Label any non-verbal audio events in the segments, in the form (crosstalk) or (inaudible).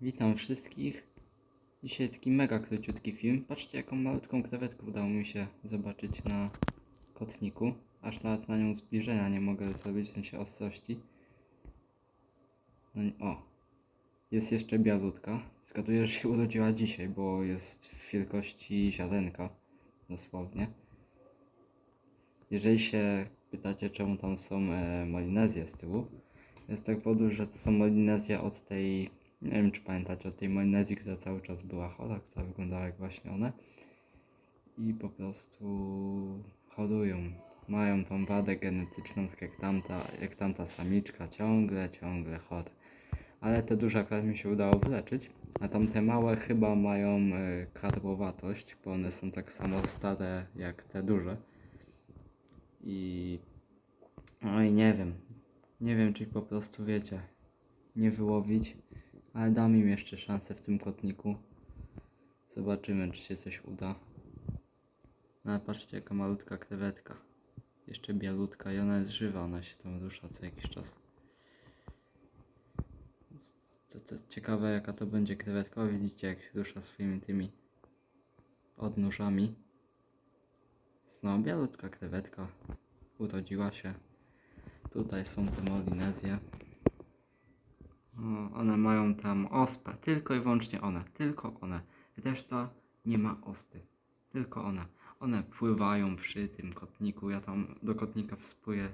Witam wszystkich. Dzisiaj taki mega króciutki film. Patrzcie jaką malutką krewetkę udało mi się zobaczyć na kotniku. Aż nawet na nią zbliżenia nie mogę zrobić, w sensie ostrości. No, o. Jest jeszcze bialutka. Zgaduję, że się urodziła dzisiaj, bo jest w wielkości ziarenka. Dosłownie. Jeżeli się pytacie, czemu tam są e, molinezje z tyłu, jest tak podróż, że to są molinezje od tej, nie wiem czy pamiętacie, od tej molinezji, która cały czas była chora, która wyglądała jak właśnie one. I po prostu chorują. Mają tą wadę genetyczną, tak jak tamta, jak tamta samiczka, ciągle, ciągle chore. Ale te duże akurat mi się udało wyleczyć, a tamte małe chyba mają e, karłowatość, bo one są tak samo stare jak te duże. I Oj, nie wiem. Nie wiem, czy po prostu wiecie, nie wyłowić, ale dam im jeszcze szansę w tym kotniku. Zobaczymy, czy się coś uda. No ale patrzcie, jaka malutka krewetka. Jeszcze bialutka i ona jest żywa, ona się tam rusza co jakiś czas. To, to ciekawe, jaka to będzie krewetka. O, widzicie, jak się rusza swoimi tymi odnóżami. No, bialutka krewetka urodziła się. Tutaj są te molinezje. One mają tam ospę. Tylko i wyłącznie one. Tylko one. Reszta nie ma ospy. Tylko one. One pływają przy tym kotniku. Ja tam do kotnika wspuję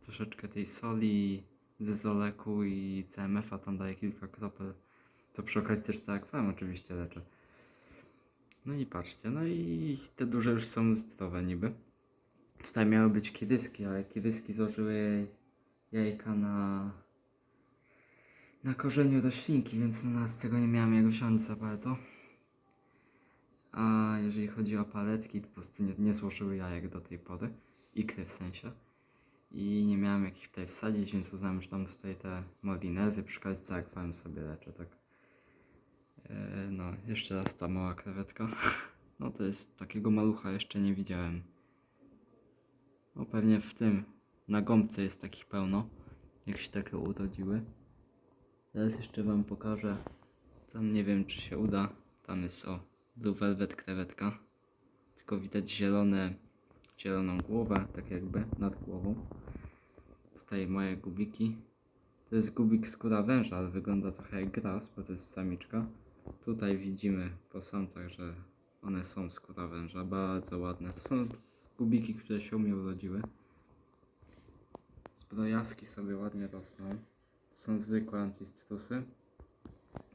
troszeczkę tej soli ze zoleku i CMF-a. Tam daję kilka kropel. To przy okazji też tak akwarium oczywiście leczę. No i patrzcie. No i te duże już są zdrowe niby. Tutaj miały być kiedyski, ale kiedyski złożyły jajka na, na korzeniu roślinki, więc no, z tego nie miałem jak wziąć za bardzo. A jeżeli chodzi o paletki, to po prostu nie, nie złożyły jajek do tej pory. Ikry w sensie. I nie miałem jak ich tutaj wsadzić, więc uznałem, że tam tutaj te molinezy przy okazji akwarium sobie leczę, tak. E, no, jeszcze raz ta mała krewetka. (laughs) No to jest takiego malucha jeszcze nie widziałem. No pewnie w tym, na gąbce jest takich pełno, jak się takie urodziły. Teraz jeszcze wam pokażę, tam nie wiem czy się uda, tam jest o, Blue Velvet krewetka. Tylko widać zielone, zieloną głowę, tak jakby nad głową. Tutaj moje gubiki. To jest gubik skóra węża, ale wygląda trochę jak gras, bo to jest samiczka. Tutaj widzimy po samcach, że one są skóra węża, bardzo ładne. To są gubiki, które się u mnie urodziły. Zbrojaski sobie ładnie rosną. Są zwykłe ancystrusy.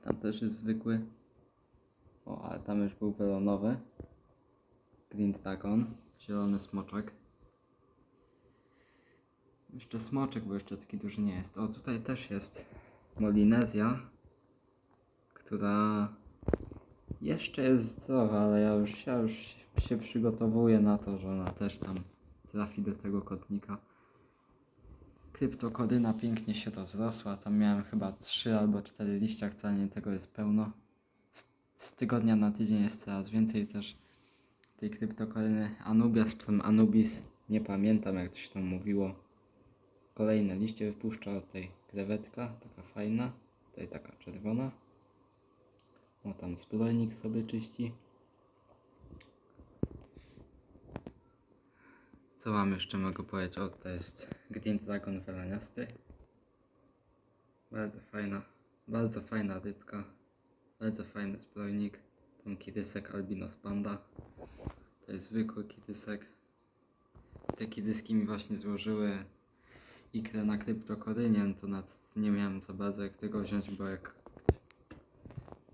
Tam też jest zwykły. O, ale tam już był welonowy. Green Dragon. Zielony smoczek. Jeszcze smoczek, bo jeszcze taki duży nie jest. O, tutaj też jest Molinezja, która jeszcze jest zdrowa, ale ja już, ja już się przygotowuję na to, że ona też tam trafi do tego kotnika. Kryptokodyna pięknie się rozrosła. Tam miałem chyba 3 albo 4 liścia, aktualnie tego jest pełno. Z, z tygodnia na tydzień jest coraz więcej też tej kryptokodyny. Anubias czy tam Anubis, nie pamiętam jak to się tam mówiło. Kolejne liście wypuszcza od tej krewetka, taka fajna. Tutaj taka czerwona. O tam zbrojnik sobie czyści. Co wam jeszcze mogę powiedzieć? O, to jest Green Dragon welaniasty. Bardzo fajna, bardzo fajna rybka. Bardzo fajny zbrojnik. Tam kidysek albinos panda. To jest zwykły kidysek. Te kidyski mi właśnie złożyły ikrę na kryptokorynie, to nad nie miałem za bardzo jak tego wziąć, bo jak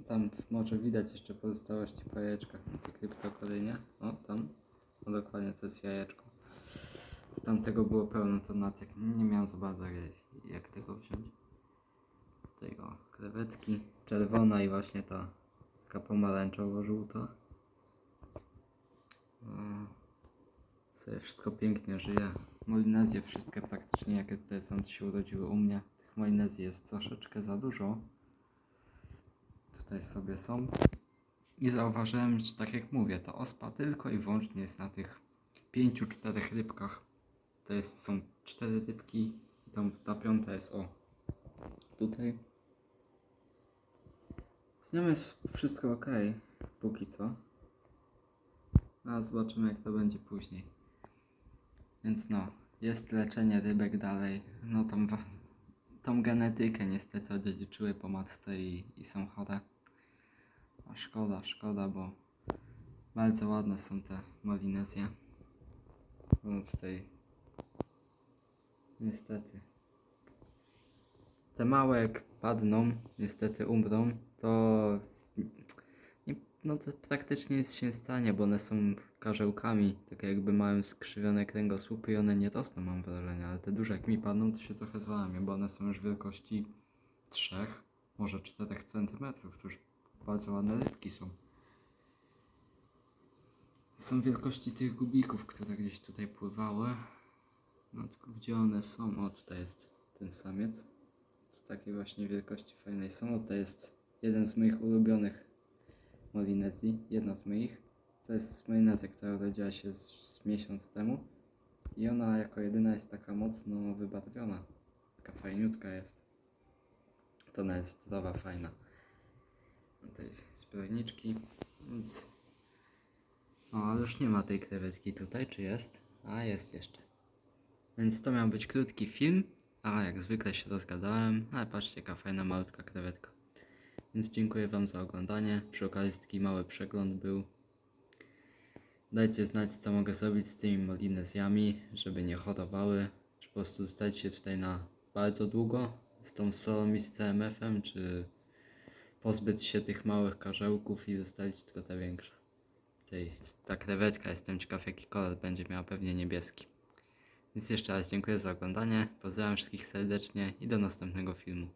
tam może widać jeszcze pozostałości po jajeczkach na tej kryptokorynie. O, tam. No dokładnie to jest jajeczko. Z tamtego było pełno, to nad jak nie miałem za bardzo jak, tego wziąć. Tutaj o, krewetki. Czerwona i właśnie ta taka pomarańczowo-żółta. Sobie wszystko pięknie żyje. Molinezje wszystkie praktycznie jakie tutaj są, się urodziły u mnie. Tych molinezji jest troszeczkę za dużo. Tutaj sobie są. I zauważyłem, że tak jak mówię, ta ospa tylko i wyłącznie jest na tych pięciu, czterech rybkach. To jest, są cztery rybki i tam ta piąta jest o tutaj. Z nią jest wszystko ok, póki co. A zobaczymy jak to będzie później. Więc no, jest leczenie rybek dalej. No tą, tą genetykę niestety odziedziczyły po matce i, i są chore. A szkoda, szkoda, bo bardzo ładne są te molinezje. No tutaj niestety. Te małe jak padną, niestety umrą, to nie, no to praktycznie nic się nie stanie, bo one są karzełkami, tak jakby mają skrzywione kręgosłupy i one nie rosną mam wrażenie, ale te duże jak mi padną to się trochę załamie, bo one są już wielkości 3, może 4 cm, to już bardzo ładne rybki są. Są wielkości tych gubików, które gdzieś tutaj pływały. No tylko gdzie one są? O, tutaj jest ten samiec. Z takiej właśnie wielkości fajnej są. O, to jest jeden z moich ulubionych Molinezji. Jedna z moich. To jest Molinezja, która urodziła się z, z miesiąc temu. I ona jako jedyna jest taka mocno wybarwiona. Taka fajniutka jest. To ona jest zdrowa, fajna. Tutaj zbrojniczki. Więc... O, ale już nie ma tej krewetki tutaj, czy jest? A, jest jeszcze. Więc to miał być krótki film, a jak zwykle się rozgadałem, ale patrzcie jaka fajna malutka krewetka. Więc dziękuję Wam za oglądanie. Przy okazji taki mały przegląd był. Dajcie znać co mogę zrobić z tymi molinezjami, żeby nie chorowały. Czy po prostu zostać się tutaj na bardzo długo z tą solą i z CMF-em, czy pozbyć się tych małych karzełków i zostawić tylko te większe. Tej, ta krewetka, jestem ciekaw jaki kolor będzie miała, pewnie niebieski. Więc jeszcze raz dziękuję za oglądanie, pozdrawiam wszystkich serdecznie i do następnego filmu.